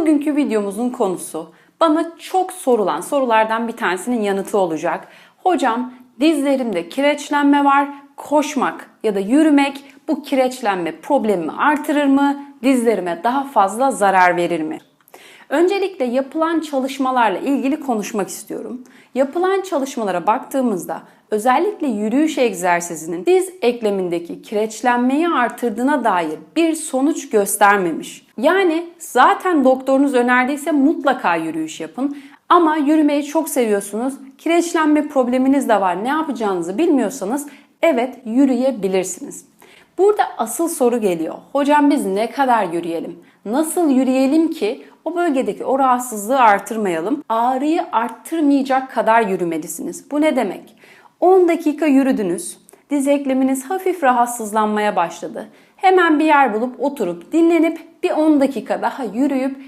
Bugünkü videomuzun konusu bana çok sorulan sorulardan bir tanesinin yanıtı olacak. Hocam dizlerimde kireçlenme var. Koşmak ya da yürümek bu kireçlenme problemimi artırır mı? Dizlerime daha fazla zarar verir mi? Öncelikle yapılan çalışmalarla ilgili konuşmak istiyorum. Yapılan çalışmalara baktığımızda özellikle yürüyüş egzersizinin diz eklemindeki kireçlenmeyi artırdığına dair bir sonuç göstermemiş. Yani zaten doktorunuz önerdiyse mutlaka yürüyüş yapın. Ama yürümeyi çok seviyorsunuz, kireçlenme probleminiz de var, ne yapacağınızı bilmiyorsanız evet yürüyebilirsiniz. Burada asıl soru geliyor. Hocam biz ne kadar yürüyelim? Nasıl yürüyelim ki o bölgedeki o rahatsızlığı artırmayalım? Ağrıyı arttırmayacak kadar yürümelisiniz. Bu ne demek? 10 dakika yürüdünüz. Diz ekleminiz hafif rahatsızlanmaya başladı. Hemen bir yer bulup oturup dinlenip bir 10 dakika daha yürüyüp